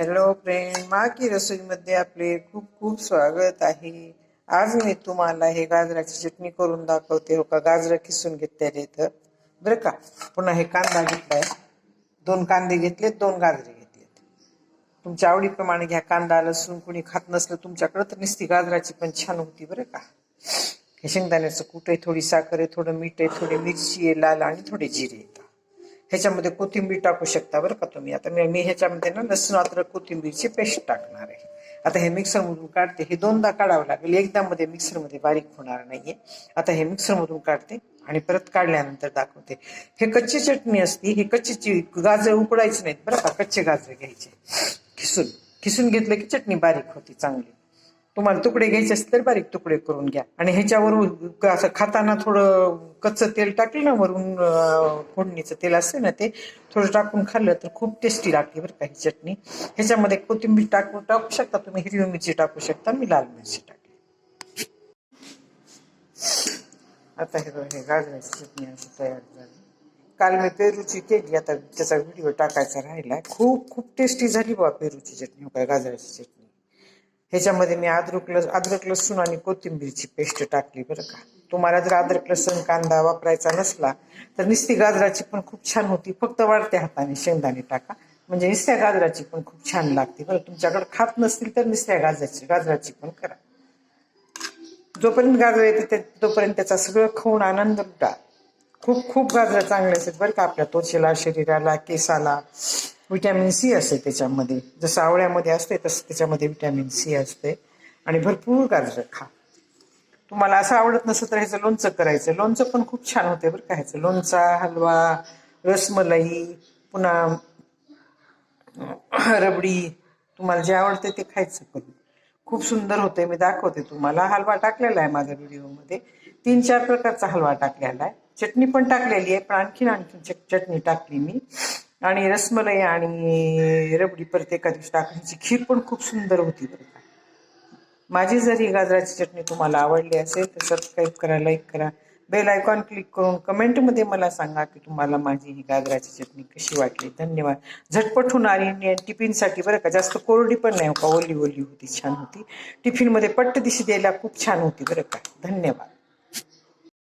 Hello friend माकी रसोईमध्ये आपले खूप खूप स्वागत आहे. आज मी तुम्हाला हे गाजराची चटणी करून दाखवते. हो का? गाजरं किसून घेतलेले इथं. बरं का? पुन्हा हे कांदा घेतलाय. दोन कांदे घेतलेत दोन गाजरे घेतलेत. तुमच्या आवडीप्रमाणे घ्या कांदा लसूण. कुणी खात नसलं तुमच्याकडं तर नुसती गाजराची पण छान होती बरं का? हे शेंगदाण्याचं कूट आहे थोडी साखर आहे थोडं मीठ आहे थोडी मिरची आहे लाल आणि थोडे जिरे येतात ह्याच्यामध्ये कोथिंबीर टाकू शकता बरं का तुम्ही. आता मी मी ह्याच्यामध्ये ना लसूण अद्रक कोथिंबीरची पेस्ट टाकणार आहे. आता हे मिक्सरमधून काढते. हे दोनदा काढावं लागेल. एकदा मध्ये मिक्सरमध्ये बारीक होणार नाहीये. आता हे मिक्सरमधून काढते आणि परत काढल्यानंतर दाखवते. हे कच्ची चटणी असती. ही कच्चीची गाजर उकडायची नाहीत बरं का. कच्चे गाजर घ्यायचे. खिसून खिसून घेतलं की चटणी बारीक होती चांगली. तुम्हाला तुकडे घ्यायचे असतील तर बारीक तुकडे करून घ्या. आणि ह्याच्यावर असं खाताना थोडं कच्चं तेल टाकलं ना वरून फोडणीचं तेल असते ना ते थोडं टाकून खाल्लं तर खूप टेस्टी लागते बरं का ही चटणी. ह्याच्यामध्ये कोथिंबीर टाकू टाकू शकता तुम्ही हिरवी मिरची टाकू शकता मी लाल मिरची टाकली. आता हे हे गाजराची चटणी अशी तयार झाली. काल मी पेरूची केली आता त्याचा व्हिडिओ टाकायचा राहिला. खूप खूप टेस्टी झाली बाबा पेरूची चटणी हो काय गाजराची चटणी. ह्याच्यामध्ये मी अद्रक लस अद्रक लसूण आणि कोथिंबीरची पेस्ट टाकली बरं का. तुम्हाला जर अद्रक लसूण कांदा वापरायचा नसला तर निस्ती गाजराची पण खूप छान होती. फक्त वाढत्या हाताने शेंगदाणे टाका. म्हणजे निस्त्या गाजराची पण खूप छान लागते बरं. तुमच्याकडे खात नसतील तर नुसत्या गाजराची गाजराची पण करा. जोपर्यंत गाजर येते तोपर्यंत त्याचा सगळं खाऊन आनंद लुटा. खूप खूप गाजरा चांगले असतात बरं का आपल्या त्वचेला शरीराला केसाला. विटॅमिन सी असते त्याच्यामध्ये. जसं आवळ्यामध्ये असते तसं त्याच्यामध्ये विटॅमिन सी असते आणि भरपूर गाजरं खा. तुम्हाला असं आवडत नसेल तर ह्याचं लोणचं करायचं. लोणचं पण खूप छान होते बरं का ह्याचं. लोणचा हलवा रसमलाई पुन्हा रबडी. तुम्हाला जे आवडते ते खायचं करू खूप सुंदर होते मी दाखवते तुम्हाला. हलवा टाकलेला आहे माझ्या व्हिडिओमध्ये. तीन चार प्रकारचा हलवा टाकलेला आहे. चटणी पण टाकलेली आहे पण आणखीन आणखीन चट- चटणी टाकली मी. आणि रसमलाई आणि रबडी परत एका दिवशी टाकण्याची खीर पण खूप सुंदर होती बरं का. माझी जर ही गाजराची चटणी तुम्हाला आवडली असेल तर सबस्क्राईब करा लाईक करा. बेल आयकॉन क्लिक करून कमेंटमध्ये मला सांगा की तुम्हाला माझी ही गाजराची चटणी कशी वाटली. धन्यवाद. झटपट होणारी टिफिनसाठी बरं का जास्त कोरडी पण नाही हो का ओली ओली होती छान होती. टिफिनमध्ये पट्ट दिशी द्यायला खूप छान होती बरं का. धन्यवाद.